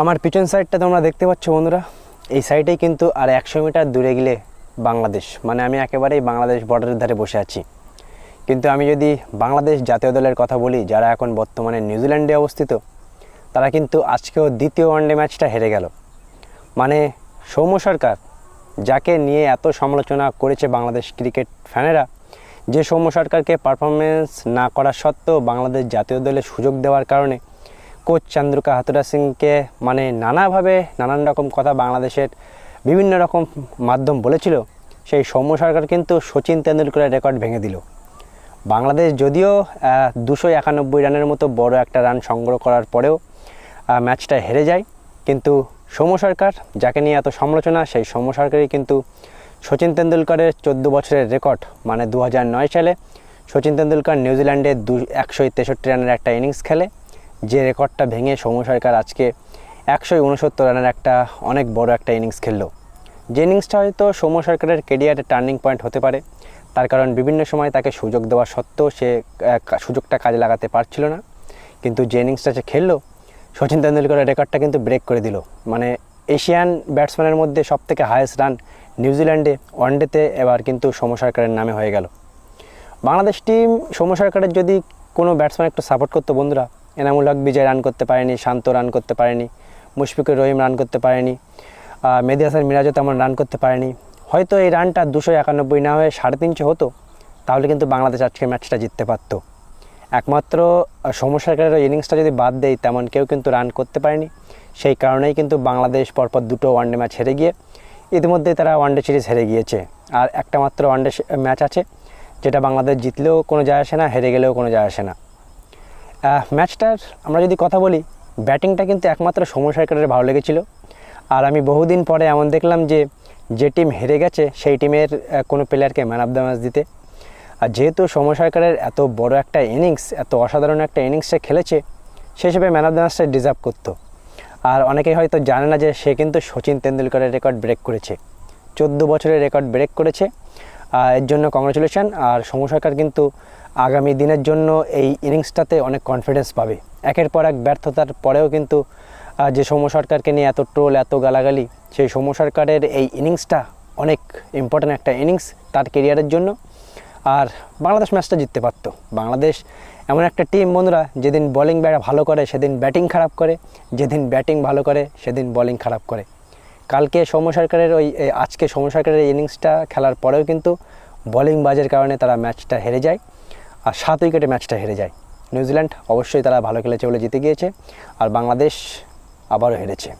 আমার পিছন সাইডটা তোমরা দেখতে পাচ্ছ, বন্ধুরা। এই সাইডেই কিন্তু আর একশো মিটার দূরে গেলে বাংলাদেশ মানে আমি একেবারেই বাংলাদেশ বর্ডারের ধারে বসে আছি। কিন্তু আমি যদি বাংলাদেশ জাতীয় দলের কথা বলি, যারা এখন বর্তমানে নিউজিল্যান্ডে অবস্থিত, তারা কিন্তু আজকেও দ্বিতীয় ওয়ানডে ম্যাচটা হেরে গেল। মানে সৌম্য সরকার, যাকে নিয়ে এত সমালোচনা করেছে বাংলাদেশ ক্রিকেট ফ্যানেরা যে সৌম্য সরকারকে পারফরমেন্স না করা সত্ত্বেও বাংলাদেশ জাতীয় দলে সুযোগ দেওয়ার কারণে কোচ চান্দ্রুকা হাতুরা সিংকে মানে নানাভাবে নানান রকম কথা বাংলাদেশের বিভিন্ন রকম মাধ্যম বলেছিল, সেই সৌম্য সরকার কিন্তু সচিন তেন্ডুলকরের রেকর্ড ভেঙে দিল। বাংলাদেশ যদিও দুশো একানব্বই রানের মতো বড় একটা রান সংগ্রহ করার পরেও ম্যাচটা হেরে যায়, কিন্তু সৌম্য সরকার যাকে নিয়ে এত সমালোচনা, সেই সৌম্য সরকারই কিন্তু সচিন তেন্ডুলকরের চোদ্দ বছরের রেকর্ড মানে দু সালে সচিন তেন্ডুলকর নিউজিল্যান্ডে দু, একশো তেষট্টি রানের একটা ইনিংস খেলে। যে রেকর্ডটা ভেঙে সৌম্য সরকার আজকে একশো উনসত্তর রানের একটা অনেক বড় একটা ইনিংস খেললো। যে ইনিংসটা হয়তো সৌম্য সরকারের কেরিয়ারে টার্নিং পয়েন্ট হতে পারে, তার কারণ বিভিন্ন সময় তাকে সুযোগ দেওয়া সত্ত্বেও সে সুযোগটা কাজে লাগাতে পারছিল না। কিন্তু যে ইনিংসটা সে খেললো, সচিন তেন্ডুলকরের রেকর্ডটা কিন্তু ব্রেক করে দিল। মানে এশিয়ান ব্যাটসম্যানের মধ্যে সবথেকে হায়েস্ট রান নিউজিল্যান্ডে ওয়ানডেতে এবার কিন্তু সৌম্য সরকারের নামে হয়ে গেল। বাংলাদেশ টিম সৌম্য সরকারের যদি কোনো ব্যাটসম্যান একটু সাপোর্ট করতো বন্ধুরা এনামুল হক, বিজয় রান করতে পারেনি, শান্ত রান করতে পারেনি, মুশফিকুর রহিম রান করতে পারেনি মেহেদী হাসান মিরাজও তেমন রান করতে পারেনি। হয়তো এই রানটা দুশো একানব্বই না হয়ে সাড়ে তিনশো হতো, তাহলে কিন্তু বাংলাদেশ আজকে ম্যাচটা জিততে পারতো। একমাত্র সরকারের ইনিংসটা যদি বাদ দেয় তেমন কেউ কিন্তু রান করতে পারেনি। সেই কারণেই কিন্তু বাংলাদেশ পরপর দুটো ওয়ানডে ম্যাচ হেরে গিয়ে, ইতিমধ্যে তারা ওয়ানডে সিরিজ হেরে গিয়েছে। আর একটা মাত্র ওয়ানডে ম্যাচ আছে, যেটা বাংলাদেশ জিতলেও কোনো যায় আসে না, হেরে গেলেও কোনো যায় আসে না। ম্যাচটার আমরা যদি কথা বলি, ব্যাটিংটা কিন্তু একমাত্র সৌম্য সরকারের ভালো লেগেছিল। আর আমি বহুদিন পরে এমন দেখলাম যে যে টিম হেরে গেছে, সেই টিমের কোনো প্লেয়ারকে ম্যান অফ দ্য ম্যাচ দিতে। আর যেহেতু সৌম্য সরকারের এত বড় একটা ইনিংস এত অসাধারণ একটা ইনিংস খেলেছে, সে হিসেবে ম্যান অফ দ্য ম্যাচটা ডিজার্ভ করতো। আর অনেকেই হয়তো জানে না যে, সে কিন্তু সচিন তেন্ডুলকরের রেকর্ড ব্রেক করেছে। চোদ্দ বছরের রেকর্ড ব্রেক করেছে। এর জন্য কংগ্রেচুলেশন আর সৌম্য সরকার কিন্তু আগামী দিনের জন্য এই ইনিংসটাতে অনেক কনফিডেন্স পাবে। একের পর এক ব্যর্থতার পরেও কিন্তু যে সৌম্য সরকারকে নিয়ে এত ট্রোল এত গালাগালি, সেই সৌম্য সরকারের এই ইনিংসটা অনেক ইম্পর্ট্যান্ট একটা ইনিংস তার কেরিয়ারের জন্য। আর বাংলাদেশ ম্যাচটা জিততে পারতো। বাংলাদেশ এমন একটা টিম বন্ধুরা, যেদিন বলিং বোলিং ভালো করে, সেদিন ব্যাটিং খারাপ করে, যেদিন ব্যাটিং ভালো করে, সেদিন বোলিং খারাপ করে। কালকে সৌম্য সরকারের ওই আজকে সৌম্য সরকারের ইনিংসটা খেলার পরেও কিন্তু বোলিং বাজের কারণে তারা ম্যাচটা হেরে যায় আর সাত উইকেটে ম্যাচটা হেরে যায়। নিউজিল্যান্ড অবশ্যই তারা ভালো খেলেছে বলে জিতে গিয়েছে আর বাংলাদেশ আবারও হেরেছে।